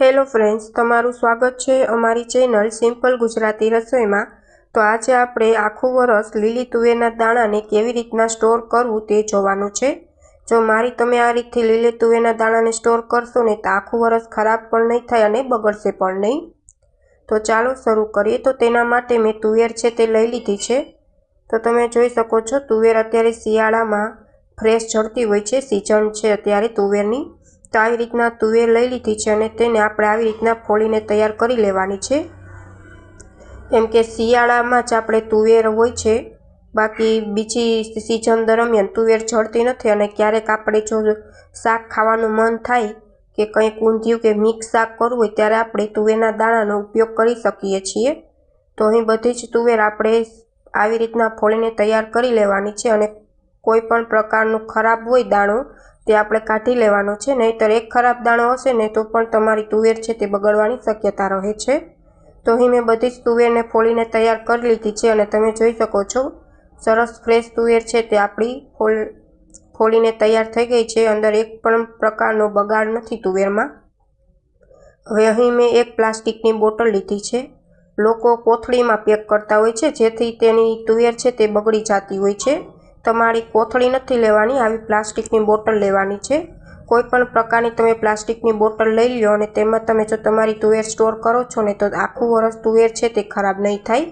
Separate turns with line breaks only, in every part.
Hello friends તમારું સ્વાગત છે અમારી ચેનલ સિમ્પલ ગુજરાતી રસોઈમાં. તો આજે આપણે આખું વરસ લીલી તુવેરના દાણાને કેવી રીતના સ્ટોર કરવું તે જોવાનું છે. જો મારી તમે આ રીતથી લીલી તુવેરના દાણાને સ્ટોર કરશો ને તો આખું વરસ ખરાબ પણ નહીં થાય અને બગડશે પણ નહીં. તો ચાલો શરૂ કરીએ. તો તેના માટે મેં તુવેર છે તે લઈ લીધી છે. તો તમે જોઈ શકો છો તુવેર અત્યારે શિયાળામાં ફ્રેશ ઝડતી હોય છે સિઝન છે અત્યારે તુવેરની. તો આવી રીતના તુવેર લઈ લીધી છે અને તેને આપણે આવી રીતના ફોડીને તૈયાર કરી લેવાની છે. એમ કે શિયાળામાં જ આપણે તુવેર હોય છે. બાકી બીજી સિઝન દરમિયાન તુવેર ચડતી નથી અને ક્યારેક આપણે જો શાક ખાવાનું મન થાય કે કંઈક ઊંધિયું કે મિક્સ શાક કરવું હોય ત્યારે આપણે તુવેરના દાણાનો ઉપયોગ કરી શકીએ છીએ. તો અહીં બધી જ તુવેર આપણે આવી રીતના ફોડીને તૈયાર કરી લેવાની છે અને કોઈ પણ પ્રકારનું ખરાબ હોય દાણો તે આપણે કાઢી લેવાનો છે, નહીંતર એક ખરાબ દાણો હશે ને તો પણ તમારી તુવેર છે તે બગડવાની શક્યતા રહે છે. તો અહીં મેં બધી જ તુવેરને ફોળીને તૈયાર કરી લીધી છે અને તમે જોઈ શકો છો, સરસ ફ્રેશ તુવેર છે તે આપણી ફોલ ફોડીને તૈયાર થઈ ગઈ છે, અંદર એક પણ પ્રકારનો બગાડ નથી તુવેરમાં. હવે અહીં મેં એક પ્લાસ્ટિકની બોટલ લીધી છે, લોકો કોથળીમાં પેક કરતા હોય છે, જેથી તેની તુવેર છે તે બગડી જતી હોય છે. તમારી કોથળી નથી લેવાની, આવી પ્લાસ્ટિકની બોટલ લેવાની છે. કોઈ પણ પ્રકારની તમે પ્લાસ્ટિકની બોટલ લઈ લો અને તેમાં તમે જો તમારી તુવેર સ્ટોર કરો છો ને તો આખું વરસ તુવેર છે તે ખરાબ નહીં થાય.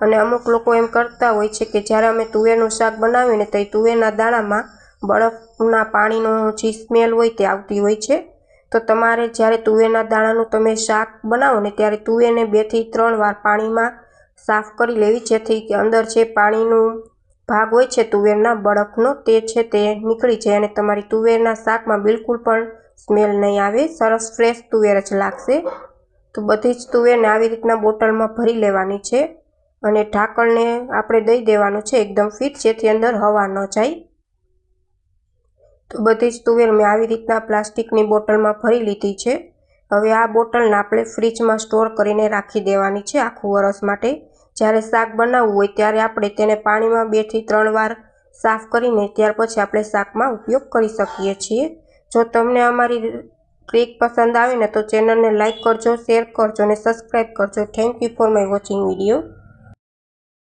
અને અમુક લોકો એમ કરતા હોય છે કે જ્યારે અમે તુવેરનું શાક બનાવીએ ને તો એ તુવેરના દાણામાં બરફના પાણીનો જે સ્મેલ હોય તે આવતી હોય છે. તો તમારે જ્યારે તુવેરના દાણાનું તમે શાક બનાવો ને ત્યારે તુવેરને બેથી ત્રણ વાર પાણીમાં સાફ કરી લેવી, જેથી કે અંદર જે પાણીનું ભાગ હોય છે તુવેરના બળફનો તે છે તે નીકળી જાય અને તમારી તુવેરના શાકમાં બિલકુલ પણ સ્મેલ નહીં આવે. સરસ ફ્રેશ તુવેર જ લાગશે. તો બધી જ તુવેરને આવી રીતના બોટલમાં ભરી લેવાની છે અને ઢાંકણને આપણે દઈ દેવાનું છે એકદમ ફિટ, જેથી અંદર હવા ન જાય. તો બધી જ તુવેર મેં આવી રીતના પ્લાસ્ટિકની બોટલમાં ભરી લીધી છે. હવે આ બોટલને આપણે ફ્રીજમાં સ્ટોર કરીને રાખી દેવાની છે આખું વરસ માટે. જ્યારે શાક બનાવવું હોય ત્યારે આપણે તેને પાણીમાં બેથી ત્રણ વાર સાફ કરીને ત્યાર પછી આપણે શાકમાં ઉપયોગ કરી શકીએ છીએ. જો તમને અમારી ટ્રીક પસંદ આવે ને તો ચેનલને લાઇક કરજો, શેર કરજો અને સબસ્ક્રાઈબ કરજો. Thank you for my watching video